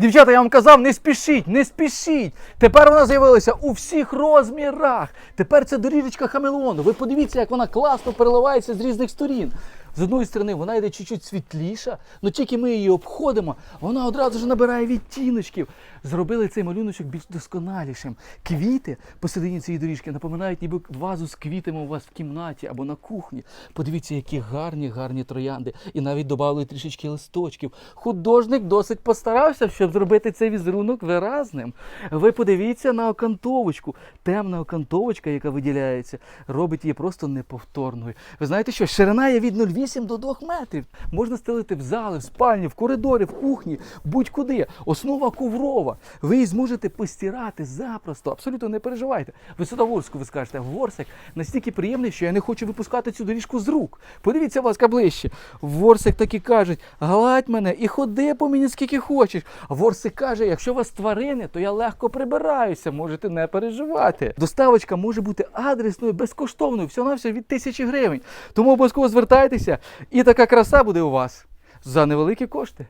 Дівчата, я вам казав, не спішіть, не спішіть. Тепер вона з'явилася у всіх розмірах. Тепер це доріжечка хамелеону. Ви подивіться, як вона класно переливається з різних сторін. З одної сторони вона йде чуть-чуть світліша, але тільки ми її обходимо, вона одразу ж набирає відтіночків. Зробили цей малюночок більш досконалішим. Квіти посередині цієї доріжки напоминають ніби вазу з квітами у вас в кімнаті або на кухні. Подивіться, які гарні, гарні троянди. І навіть додали трішечки листочків. Художник досить постарався, щоб зробити цей візерунок виразним. Ви подивіться на окантовочку. Темна окантовочка, яка виділяється, робить її просто неповторною. Ви знаєте що? Ширина є від 0,8 до 2 метрів. Можна стелити в зали, в спальні, в коридорі, в кухні, будь-куди. Основа коврова. Ви її зможете постирати запросто. Абсолютно не переживайте. Ви сюди Ворску ви скажете, Ворсик настільки приємний, що я не хочу випускати цю доріжку з рук. Подивіться, будь ласка, ближче. Ворсик так і кажуть, гладь мене і ходи по мені скільки хочеш. Ворсик каже, якщо у вас тварини, то я легко прибираюся, можете не переживати. Доставочка може бути адресною, безкоштовною, всього навсього від тисячі гривень. Тому обов'язково звертайтеся, і така краса буде у вас за невеликі кошти.